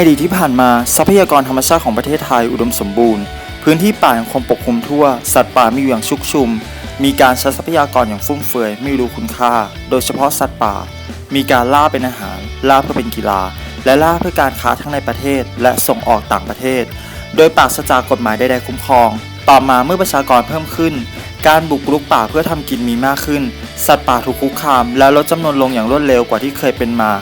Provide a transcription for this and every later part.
อดีตที่ผ่านมาทรัพยากรธรรมชาติของประเทศไทยอุดมสมบูรณ์ พื้นที่ป่ายังคงปกคลุมทั่ว สัตว์ป่ามีอยู่อย่างชุกชุม มีการใช้ทรัพยากรอย่างฟุ่มเฟือยไม่รู้คุณค่า โดยเฉพาะสัตว์ป่า มีการล่าเป็นอาหาร ล่าเพื่อเป็นกีฬา และล่าเพื่อการค้าทั้งในประเทศ และส่งออกต่างประเทศ โดยปราศจากกฎหมายใดๆคุ้มครอง ต่อมาเมื่อประชากรเพิ่มขึ้น การบุกรุกป่าเพื่อทำกินมีมากขึ้น สัตว์ป่าถูกคุกคาม และลดจำนวนลงอย่างรวดเร็วกว่าที่เคยเป็นมา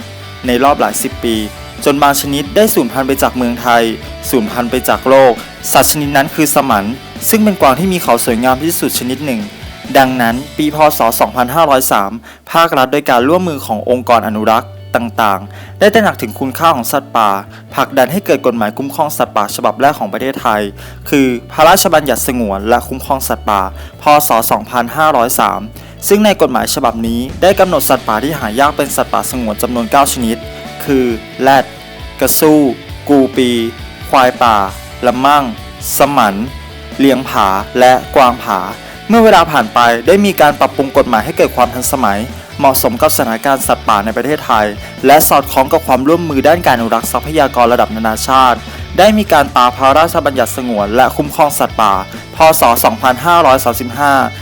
ในรอบหลายสิบปี จนบางชนิดได้สูญพันธุ์ไปจากเมืองไทย สูญพันธุ์ไปจากโลก สัตว์ชนิดนั้นคือสมันซึ่งเป็นกวางที่มีเขาสวยงามที่สุดชนิดหนึ่ง ดังนั้นปีพศ 2503 ภาครัฐโดยการร่วมมือขององค์กรอนุรักษ์ต่างๆ ได้ตระหนักถึงคุณค่าของสัตว์ป่าผลักดันให้เกิดกฎหมายคุ้มครองสัตว์ป่าฉบับแรกของประเทศไทย คือพระราชบัญญัติสงวนและคุ้มครองสัตว์ป่า พศ 2503 ซึ่งในกฎหมายฉบับนี้ได้กำหนดสัตว์ป่าที่หายากเป็นสัตว์ป่าสงวนจำนวน 9 ชนิด คือ แรด กระสู้ กูปี ควายป่า ละมั่ง สมันเลียงผา และกวางผา เมื่อเวลาผ่านไปได้มีการปรับปรุงกฎหมายให้เกิดความทันสมัย เหมาะสมกับสถานการณ์สัตว์ป่าในประเทศไทย และสอดคล้องกับความร่วมมือด้านการอนุรักษ์ทรัพยากรระดับนานาชาติ ได้มีการตราพระราชบัญญัติสงวนและคุ้มครองสัตว์ป่า พศ 2535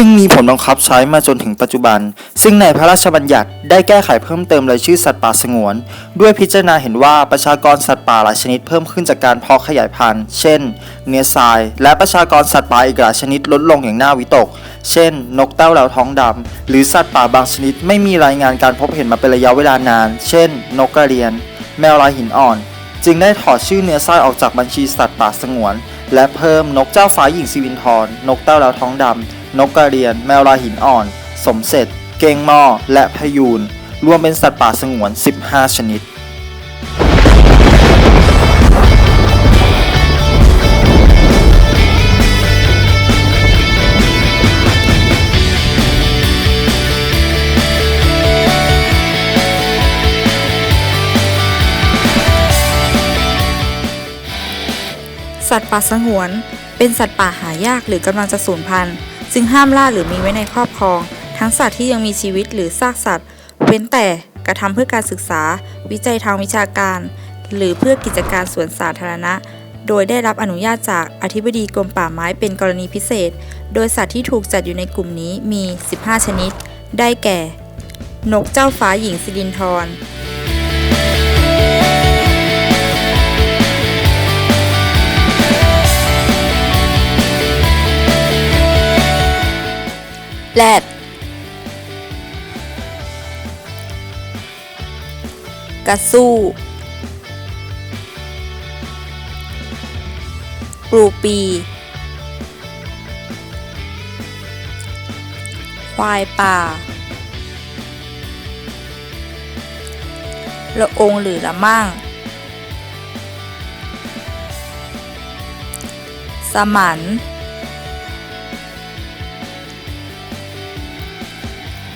ซึ่งมีผลบังคับใช้มาจนถึงปัจจุบัน ซึ่งในพระราชบัญญัติได้แก้ไขเพิ่มเติมรายชื่อสัตว์ป่าสงวน ด้วยพิจารณาเห็นว่าประชากรสัตว์ป่าหลายชนิดเพิ่มขึ้นจากการเพาะขยายพันธุ์ เช่น เนื้อทราย และประชากรสัตว์ป่าอีกหลายชนิดลดลงอย่างน่าวิตก เช่น นกเต้าเหลาท้องดำหรือสัตว์ป่าบางชนิดไม่มีรายงานการพบเห็นมาเป็นระยะเวลานาน เช่น นกกระเรียน แมวลายหินอ่อน จึงได้ถอดชื่อเนื้อทรายออกจากบัญชีสัตว์ป่าสงวน และเพิ่มนกเจ้าฟ้าหญิงสิวินทรนกเต้าเหลาท้องดำนกกระเรียน แมวลายหินอ่อน สมเสร็จ เกงหม้อ และพยูน รวมเป็นสัตว์ป่าสงวน 15 ชนิด สัตว์ป่าสงวน เป็นสัตว์ป่าหายากหรือกำลังจะสูญพันธุ์ จึงห้ามล่าหรือมีไว้ในครอบครอง ทั้งสัตว์ที่ยังมีชีวิตหรือซากสัตว์ เว้นแต่กระทำเพื่อการศึกษา วิจัยทางวิชาการ หรือเพื่อกิจการสวนสาธารณะ โดยได้รับอนุญาตจากอธิบดีกรมป่าไม้เป็นกรณีพิเศษ โดยสัตว์ที่ถูกจัดอยู่ในกลุ่มนี้มี 15 ชนิด ได้แก่ นกเจ้าฟ้าหญิงสิรินทร แรดกระสู้ปลูปี ควายป่า ละองหรือละมั่ง สมัน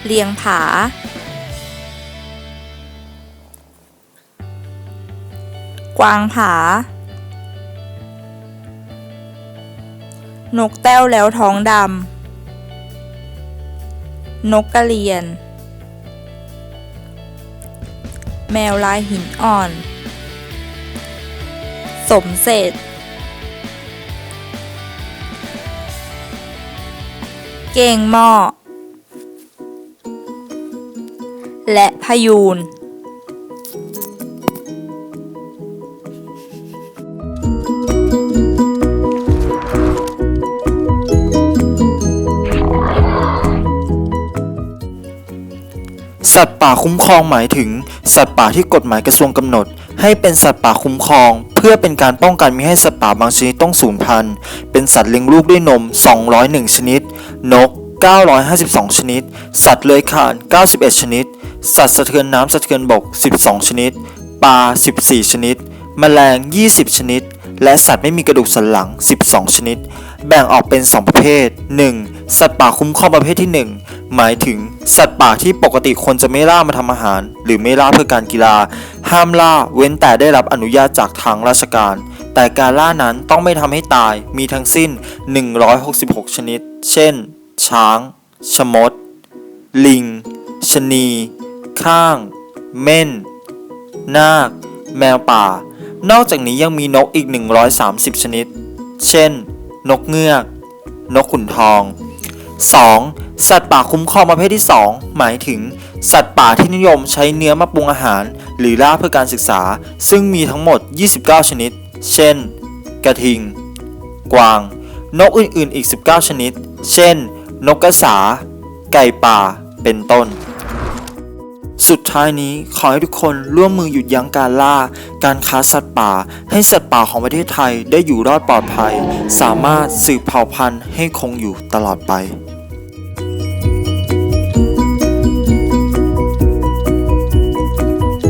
เลียงผา กวางผา นกแต้วแล้วท้องดำ นกกระเรียน แมวลายหินอ่อน สมเสร็จเก่งหม้อ และพยูนสัตว์ป่าคุ้มครองหมายถึง สัตว์ป่าที่กฎหมายกระทรวงกำหนด ให้เป็นสัตว์ป่าคุ้มครอง เพื่อเป็นการป้องกันไม่ให้สัตว์ป่าบางชนิดต้องสูญพันธุ์ เป็นสัตว์เลี้ยงลูกด้วยนม 201 ชนิด นก 952 ชนิด สัตว์เลื้อยคลาน 91 ชนิด สัตว์สะเทือนน้ำสะเทือนบก 12 ชนิด ปลา 14 ชนิด แมลง 20 ชนิด และสัตว์ไม่มีกระดูกสันหลัง 12 ชนิด แบ่งออกเป็น 2 ประเภท 1. สัตว์ป่าคุ้มครองประเภทที่ 1 หมายถึง สัตว์ป่าที่ปกติคนจะไม่ล่ามาทำอาหาร หรือไม่ล่าเพื่อการกีฬา ห้ามล่าเว้นแต่ได้รับอนุญาตจากทางราชการ แต่การล่านั้นต้องไม่ทำให้ตาย มีทั้งสิ้น 166 ชนิด เช่น ช้าง ชมด ลิงชะนี ข้าง เม่น นาค แมวป่า นอกจากนี้ยังมีนกอีก 130 ชนิด เช่น นกเงือก นกขุนทอง 2. สัตว์ป่าคุ้มครองประเภทที่ 2 หมายถึง สัตว์ป่าที่นิยมใช้เนื้อมาปรุงอาหาร หรือล่าเพื่อการศึกษา ซึ่งมีทั้งหมด 29 ชนิด เช่น กระทิง กวาง นกอื่นๆ อีก 19 ชนิด เช่น นกกระสา ไก่ป่า เป็นต้น สุดท้ายนี้ขอให้ทุกคนร่วมมือหยุดยั้งการล่า การค้าสัตว์ป่า ให้สัตว์ป่าของประเทศไทยได้อยู่รอดปลอดภัย สามารถสืบเผ่าพันธุ์ให้คงอยู่ตลอดไป